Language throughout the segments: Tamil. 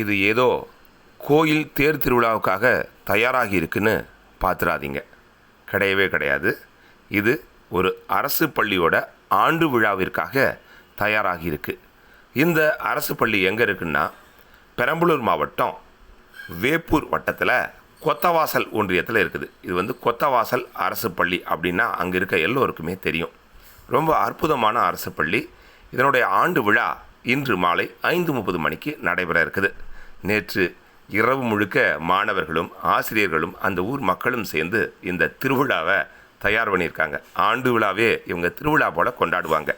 இது ஏதோ கோயில் தேர் திருவிழாவுக்காக தயாராகி இருக்குன்னு பார்த்துடாதீங்க கிடையவே கிடையாது. இது ஒரு அரசு பள்ளியோட ஆண்டு விழாவிற்காக தயாராகி இருக்கு இந்த அரசு பள்ளி எங்கே இருக்குன்னா பெரம்பலூர் மாவட்டம் வேப்பூர் வட்டத்தில் கொத்தவாசல் ஒன்றியத்தில் இருக்குது. இது வந்து கொத்தவாசல் அரசு பள்ளி அப்படின்னா அங்கே இருக்க எல்லோருக்குமே தெரியும். ரொம்ப அற்புதமான அரசு பள்ளி. இதனுடைய ஆண்டு விழா இன்று மாலை ஐந்து முப்பது மணிக்கு நடைபெற இருக்குது. நேற்று இரவு முழுக்க மாணவர்களும் ஆசிரியர்களும் அந்த ஊர் மக்களும் சேர்ந்து இந்த திருவிழாவை தயார் பண்ணியிருக்காங்க. ஆண்டு விழாவே இவங்க திருவிழா போல கொண்டாடுவாங்க.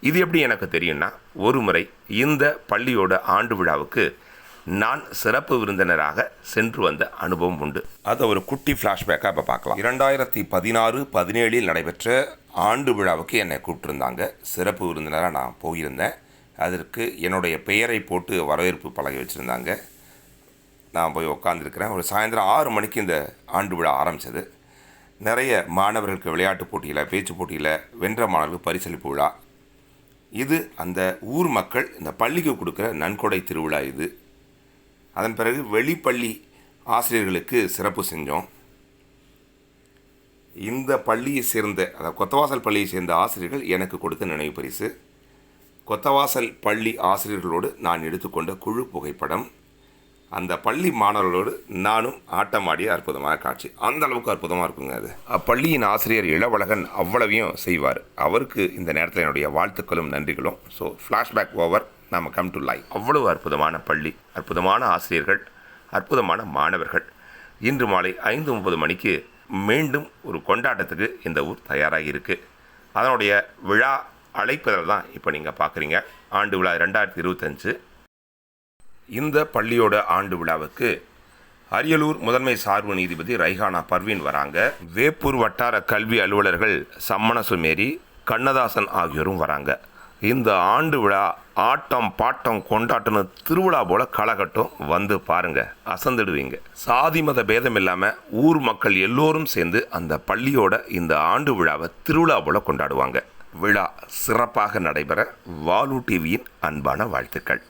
இது எப்படி எனக்கு தெரியும்னா ஒரு முறை இந்த பள்ளியோட ஆண்டு விழாவுக்கு நான் சிறப்பு விருந்தினராக சென்று வந்த அனுபவம் உண்டு. அதை ஒரு குட்டி ஃப்ளாஷ்பேக்காக இப்போ பார்க்கலாம். இரண்டாயிரத்தி பதினாறு பதினேழில் நடைபெற்ற ஆண்டு விழாவுக்கு என்னை கூப்பிட்டுருந்தாங்க. சிறப்பு விருந்தினராக நான் போயிருந்தேன். அதற்கு என்னுடைய பெயரை போட்டு வரவேற்பு பழகி வச்சுருந்தாங்க. நான் போய் உட்காந்துருக்கிறேன் ஒரு சாயந்தரம் ஆறு மணிக்கு இந்த ஆண்டு விழா ஆரம்பித்தது நிறைய மாணவர்களுக்கு விளையாட்டு போட்டியில் பேச்சு போட்டியில் வென்ற மாணவர்களுக்கு பரிசளிப்பு விழா. இது அந்த ஊர் மக்கள் இந்த பள்ளிக்கு கொடுக்குற நன்கொடை திருவிழா இது. அதன் பிறகு வெளிப்பள்ளி ஆசிரியர்களுக்கு சிறப்பு செஞ்சோம். இந்த பள்ளியை சேர்ந்த அதாவது கொத்தவாசல் பள்ளியை சேர்ந்த ஆசிரியர்கள் எனக்கு கொடுத்த நினைவு பரிசு. கொத்தவாசல் பள்ளி ஆசிரியர்களோடு நான் எடுத்துக்கொண்ட குழு புகைப்படம். அந்த பள்ளி மாணவர்களோடு நானும் ஆட்டமாடிய அற்புதமான காட்சி. அந்த அளவுக்கு அற்புதமாக இருக்குங்க அது. அப்பள்ளியின் ஆசிரியர் இளவழகன் அவ்வளவையும் செய்வார். அவருக்கு இந்த நேரத்தில் என்னுடைய வாழ்த்துக்களும் நன்றிகளும். ஸோ ஃப்ளாஷ்பேக் ஓவர் நாம கம் டு லைவ் அவ்வளவு அற்புதமான பள்ளி அற்புதமான ஆசிரியர்கள் அற்புதமான மாணவர்கள். இன்று மாலை ஐந்து முப்பது மணிக்கு மீண்டும் ஒரு கொண்டாட்டத்துக்கு இந்த ஊர் தயாராகி இருக்குது அதனுடைய விழா அழைப்பதில் தான் இப்போ நீங்கள் பார்க்குறீங்க. ஆண்டு விழா ரெண்டாயிரத்தி இருபத்தஞ்சு. இந்த பள்ளியோட ஆண்டு விழாவுக்கு அரியலூர் முதன்மை சார்பு நீதிபதி ரைஹானா பர்வீன் வராங்க. வேப்பூர் வட்டார கல்வி அலுவலர்கள் சம்மண சுமேரி கண்ணதாசன் ஆகியோரும் வராங்க. இந்த ஆண்டு விழா ஆட்டம் பாட்டம் கொண்டாட்டம்னு திருவிழா போல களகட்டும் வந்து பாருங்க அசந்துடுவீங்க. சாதி மத பேதம் இல்லாமல் ஊர் மக்கள் எல்லோரும் சேர்ந்து அந்த பள்ளியோட இந்த ஆண்டு விழாவை திருவிழா போல கொண்டாடுவாங்க. விழா சிறப்பாக நடைபெற வாலு டிவியின் அன்பான வாழ்த்துக்கள்.